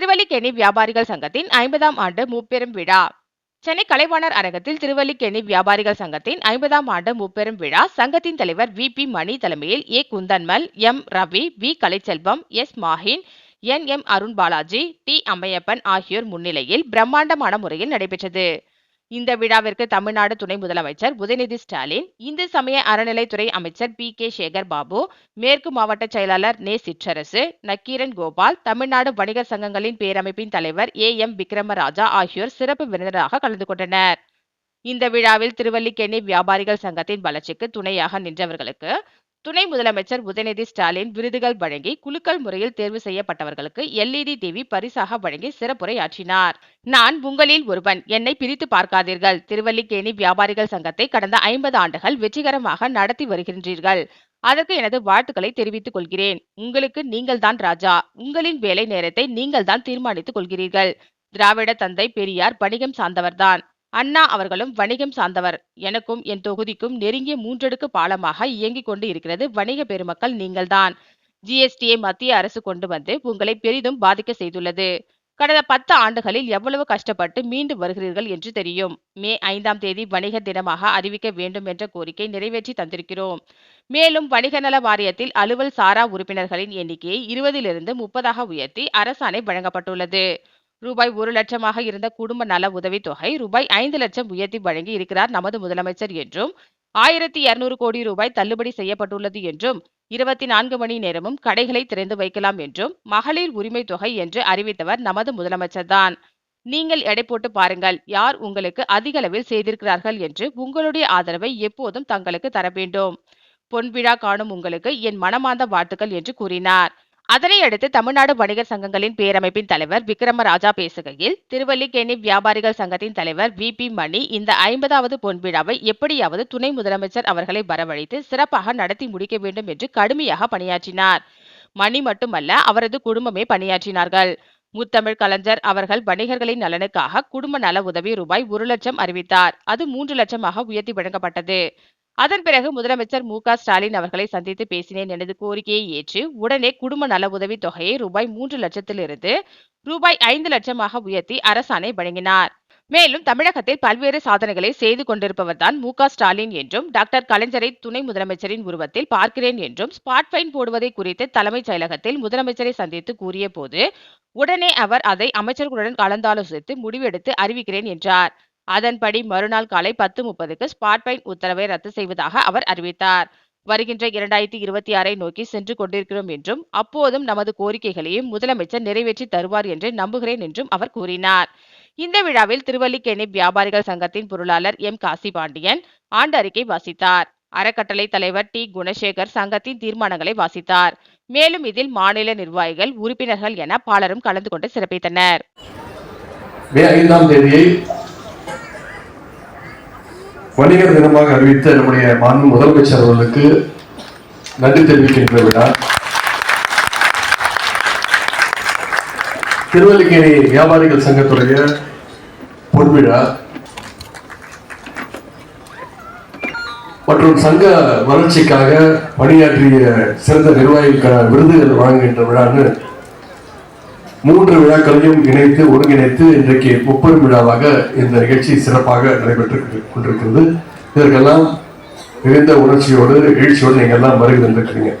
திருவல்லிக்கேணி வியாபாரிகள் சங்கத்தின் ஐம்பதாம் ஆண்டு முப்பெரும் விழா. சென்னை கலைவாணர் அரங்கத்தில் திருவல்லிக்கேணி வியாபாரிகள் சங்கத்தின் ஐம்பதாம் ஆண்டு முப்பெரும் விழா சங்கத்தின் தலைவர் வி பி மணி தலைமையில் A Kundanmal M Ravi V Kalaiselvam S Mahin N M Arun Balaji T Ammaiyappan ஆகியோர் முன்னிலையில் பிரம்மாண்டமான முறையில் நடைபெற்றது. இந்த விழாவிற்கு தமிழ்நாடு துணை முதலமைச்சர் உதயநிதி ஸ்டாலின் இந்து சமய அறநிலைத்துறை அமைச்சர் பி கே சேகர் பாபு மேற்கு மாவட்ட செயலாளர் நே சிற்றரசு நக்கீரன் கோபால் தமிழ்நாடு வணிகர் சங்கங்களின் பேரமைப்பின் தலைவர் ஏ எம் விக்ரமராஜா ஆகியோர் சிறப்பு விருந்தினராக கலந்து கொண்டனர். இந்த விழாவில் திருவல்லிக்கேணி வியாபாரிகள் சங்கத்தின் வளர்ச்சிக்கு துணையாக நின்றவர்களுக்கு துணை முதலமைச்சர் உதயநிதி ஸ்டாலின் விருதுகள் வழங்கி குலுக்கல் முறையில் தேர்வு செய்யப்பட்டவர்களுக்கு எல்இடி டிவி பரிசாக வழங்கி சிறப்புரையாற்றினார். நான் உங்களில் ஒருவன். என்னை பிரித்து பார்க்காதீர்கள். திருவல்லிக்கேணி வியாபாரிகள் சங்கத்தை கடந்த ஐம்பது ஆண்டுகள் வெற்றிகரமாக நடத்தி வருகின்றீர்கள். அதற்கு எனது வாழ்த்துக்களை தெரிவித்துக் கொள்கிறேன். உங்களுக்கு நீங்கள்தான் ராஜா. உங்களின் வேலை நேரத்தை நீங்கள்தான் தீர்மானித்துக் கொள்கிறீர்கள். திராவிட தந்தை பெரியார் வணிகம் சார்ந்தவர்தான். அண்ணா அவர்களும் வணிகம் சார்ந்தவர். எனக்கும் என் தொகுதிக்கும் நெருங்கிய மூன்றடுக்கு பாலமாக இயங்கிக் கொண்டு இருக்கிறது. வணிக பெருமக்கள் நீங்கள்தான். ஜிஎஸ்டியை மத்திய அரசு கொண்டு வந்து உங்களை பெரிதும் பாதிக்க செய்துள்ளது. கடந்த பத்து ஆண்டுகளில் எவ்வளவு கஷ்டப்பட்டு மீண்டு வருகிறீர்கள் என்று தெரியும். மே ஐந்தாம் தேதி வணிக தினமாக அறிவிக்க வேண்டும் என்ற கோரிக்கை நிறைவேற்றி தந்திருக்கிறோம். மேலும் வணிக நல வாரியத்தில் அலுவல் சாரா உறுப்பினர்களின் எண்ணிக்கையை இருபதிலிருந்து முப்பதாக உயர்த்தி அரசாணை வழங்கப்பட்டுள்ளது. ரூபாய் ஒரு லட்சமாக இருந்த குடும்ப நல உதவித் தொகை ரூபாய் ஐந்து லட்சம் உயர்த்தி வழங்கி இருக்கிறார் நமது முதலமைச்சர் என்றும் ஆயிரத்தி இருநூறு கோடி ரூபாய் தள்ளுபடி செய்யப்பட்டுள்ளது என்றும் இருபத்தி நான்கு மணி நேரமும் கடைகளை திறந்து வைக்கலாம் என்றும் மகளிர் உரிமை தொகை என்று அறிவித்தவர் நமது முதலமைச்சர்தான் நீங்கள் எடை போட்டு பாருங்கள் யார் உங்களுக்கு அதிக அளவில் செய்திருக்கிறார்கள் என்று உங்களுடைய ஆதரவை எப்போதும் தங்களுக்கு தர வேண்டும். பொன்விழா காணும் உங்களுக்கு என் மனமார்ந்த வாழ்த்துக்கள் என்று கூறினார். அதனை அடுத்து தமிழ்நாடு வணிகர் சங்கங்களின் பேரமைப்பின் தலைவர் விக்ரமராஜா பேசுகையில் திருவல்லிக்கேணி வியாபாரிகள் சங்கத்தின் தலைவர் வி. பி. மணி இந்த ஐம்பதாவது பொன்விழாவை எப்படியாவது துணை முதலமைச்சர் அவர்களை வரவழைத்து சிறப்பாக நடத்தி முடிக்க வேண்டும் என்று கடுமையாக பணியாற்றினார். மணி மட்டுமல்ல அவரது குடும்பமே பணியாற்றினார்கள். முத்தமிழ் கலைஞர் அவர்கள் வணிகர்களின் நலனுக்காக குடும்ப நல உதவி ரூபாய் ஒரு லட்சம் அறிவித்தார். அது மூன்று லட்சமாக உயர்த்தி வழங்கப்பட்டது. அதன் பிறகு முதலமைச்சர் மு ஸ்டாலின் அவர்களை சந்தித்து பேசினேன் எனது கோரிக்கையை ஏற்று உடனே குடும்ப நல உதவி தொகையை ரூபாய் மூன்று லட்சத்திலிருந்து ரூபாய் ஐந்து லட்சமாக உயர்த்தி அரசாணை வழங்கினார். மேலும் தமிழகத்தில் பல்வேறு சாதனைகளை செய்து கொண்டிருப்பவர்தான் மு ஸ்டாலின் என்றும் டாக்டர் கலைஞரை துணை முதலமைச்சரின் உருவத்தில் பார்க்கிறேன் என்றும் ஸ்பாட் ஃபைன் போடுவதை குறித்து தலைமைச் செயலகத்தில் முதலமைச்சரை சந்தித்து கூறிய போது உடனே அவர் அதை அமைச்சர்களுடன் கலந்தாலோசித்து முடிவெடுத்து அறிவிக்கிறேன் என்றார். அதன்படி மறுநாள் காலை பத்து முப்பதுக்கு ஸ்பாட் பைன் உத்தரவை ரத்து செய்வதாக அவர் அறிவித்தார். வருகின்ற இரண்டாயிரத்தி இருபத்தி ஆறை நோக்கி சென்று கொண்டிருக்கிறோம் என்றும் அப்போதும் நமது கோரிக்கைகளையும் முதலமைச்சர் நிறைவேற்றி தருவார் என்று நம்புகிறேன் என்றும் அவர் கூறினார். இந்த விழாவில் திருவல்லிக்கேணி வியாபாரிகள் சங்கத்தின் பொருளாளர் எம். காசி பாண்டியன் ஆண்டு அறிக்கை வாசித்தார். அறக்கட்டளை தலைவர் டி. குணசேகர் சங்கத்தின் தீர்மானங்களை வாசித்தார். மேலும் இதில் மாநில நிர்வாகிகள் உறுப்பினர்கள் என பலரும் கலந்து கொண்டு சிறப்பித்தனர். வணிகர் தினமாக அறிவித்த நம்முடைய மாண்பு முதலமைச்சர் அவர்களுக்கு நன்றி தெரிவிக்கின்ற விழா திருவல்லிக்கேணி வியாபாரிகள் சங்கத்துடைய பொன்விழா. மற்றும் சங்க வளர்ச்சிக்காக பணியாற்றிய சிறந்த நிர்வாகிகளுக்கான விருதுகள் வழங்குகின்ற விழான்னு மூன்று விழாக்களையும் இணைத்து ஒருங்கிணைத்து இன்றைக்கு முப்பெரும் விழாவாக இந்த நிகழ்ச்சி சிறப்பாக நடைபெற்று கொண்டிருக்கிறது. இதற்கெல்லாம் மிகுந்த உணர்ச்சியோடு எழுச்சியோடு நீங்க எல்லாம் வருகை தந்திருக்கிறீங்க.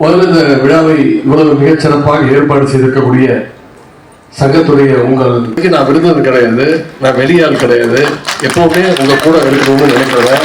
முதல்ல இந்த விழாவை இவ்வளவு மிகச்சிறப்பாக ஏற்பாடு செய்திருக்கக்கூடிய சங்கத்துடைய உங்கள் நான் விருந்தது கிடையாது. நான் வெளியால் கிடையாது. எப்பவுமே உங்க கூட இருக்கணும்னு நினைக்கிறேன்.